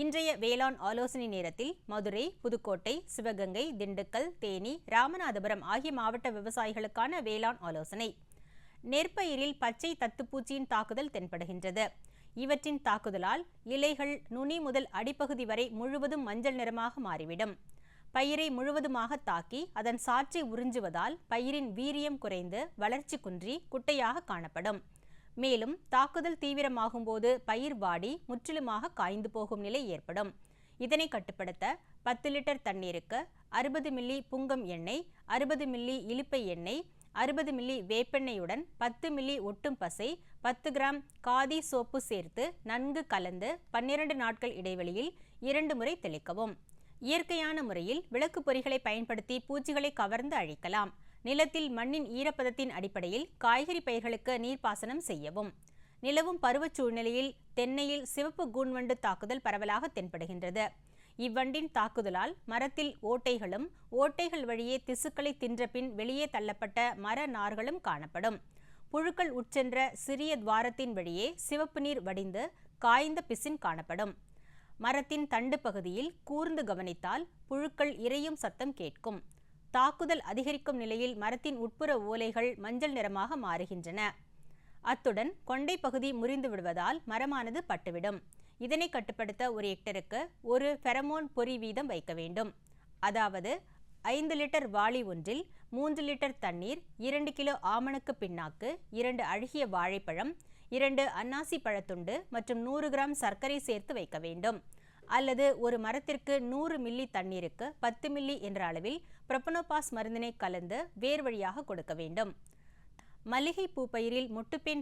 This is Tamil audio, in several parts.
இன்றைய வேளாண் ஆலோசனை நேரத்தில் மதுரை புதுக்கோட்டை சிவகங்கை திண்டுக்கல் தேனி ராமநாதபுரம் ஆகிய மாவட்ட விவசாயிகளுக்கான வேளாண் ஆலோசனை. நெற்பயிரில் பச்சை தத்துப்பூச்சியின் தாக்குதல் தென்படுகின்றது. இவற்றின் தாக்குதலால் இலைகள் நுனி முதல் அடிப்பகுதி வரை முழுவதும் மஞ்சள் நிறமாக மாறிவிடும். பயிரை முழுவதுமாக தாக்கி அதன் சாற்றை உறிஞ்சுவதால் பயிரின் வீரியம் குறைந்து வளர்ச்சி குன்றி குட்டையாக காணப்படும். மேலும் தாக்குதல் தீவிரமாகும் போது பயிர் வாடி முற்றிலுமாக காய்ந்து போகும் நிலை ஏற்படும். இதனை கட்டுப்படுத்த பத்து லிட்டர் தண்ணீருக்கு அறுபது மில்லி புங்கம் எண்ணெய் அறுபது மில்லி இலுப்பை எண்ணெய் அறுபது மில்லி வேப்பெண்ணெயுடன் பத்து மில்லி ஒட்டும் பசை பத்து கிராம் காதி சோப்பு சேர்த்து நன்கு கலந்து பன்னிரண்டு நாட்கள் இடைவெளியில் இரண்டு முறை தெளிக்கவும். இயற்கையான முறையில் விளக்கு பொறிகளை பயன்படுத்தி பூச்சிகளை கவர்ந்து அழிக்கலாம். நிலத்தில் மண்ணின் ஈரப்பதத்தின் அடிப்படையில் காய்கறி பயிர்களுக்கு நீர்ப்பாசனம் செய்யவும். நிலவும் பருவச் சூழ்நிலையில் தென்னையில் சிவப்பு கூன்வண்டு தாக்குதல் பரவலாக தென்படுகின்றது. இவ்வண்டின் தாக்குதலால் மரத்தில் ஓட்டைகளும் ஓட்டைகள் வழியே திசுக்களை தின்றபின் வெளியே தள்ளப்பட்ட மர நார்களும் காணப்படும். புழுக்கள் உட்சென்ற சிறிய துவாரத்தின் வழியே சிவப்பு நீர் வடிந்து காய்ந்த பிசின் காணப்படும். மரத்தின் தண்டு பகுதியில் கூர்ந்து கவனித்தால் புழுக்கள் இரையும் சத்தம் கேட்கும். தாக்குதல் அதிகரிக்கும் நிலையில் மரத்தின் உட்புற ஓலைகள் மஞ்சள் நிறமாக மாறுகின்றன. அத்துடன் கொண்டை பகுதி முறிந்து விடுவதால் மரமானது பட்டுவிடும். இதனை கட்டுப்படுத்த ஒரு ஹெக்டருக்கு ஒரு ஃபெரமோன் பொறி வீதம் வைக்க வேண்டும். அதாவது ஐந்து லிட்டர் வாளி ஒன்றில் மூன்று லிட்டர் தண்ணீர் இரண்டு கிலோ ஆமணக்கு பின்னாக்கு இரண்டு அழுகிய வாழைப்பழம் இரண்டு அன்னாசி பழத்துண்டு மற்றும் நூறு கிராம் சர்க்கரை சேர்த்து வைக்க வேண்டும். அல்லது ஒரு மரத்திற்கு நூறு மில்லி தண்ணீருக்கு பத்து மில்லி என்ற அளவில் ப்ரொபனோபாஸ் மருந்தினை கலந்து வேர் வழியாக கொடுக்க வேண்டும். மல்லிகை பூ பயிரில்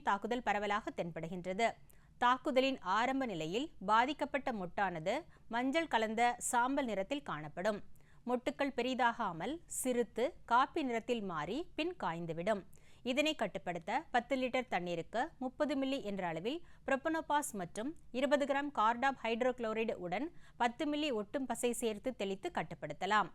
தாக்குதல் பரவலாக தென்படுகின்றது. தாக்குதலின் ஆரம்ப நிலையில் பாதிக்கப்பட்ட முட்டானது மஞ்சள் கலந்த சாம்பல் நிறத்தில் காணப்படும். மொட்டுக்கள் பெரிதாகாமல் சிறுத்து காப்பி நிறத்தில் மாறி பின் காய்ந்துவிடும். இதனை கட்டுப்படுத்த பத்து லிட்டர் தண்ணீருக்கு முப்பது மில்லி என்ற அளவில் புரொப்பனோபாஸ் மற்றும் இருபது கிராம் கார்டாப் ஹைட்ரோகுளோரைடு உடன் பத்து மில்லி ஒட்டும் பசை சேர்த்து தெளித்து கட்டுப்படுத்தலாம்.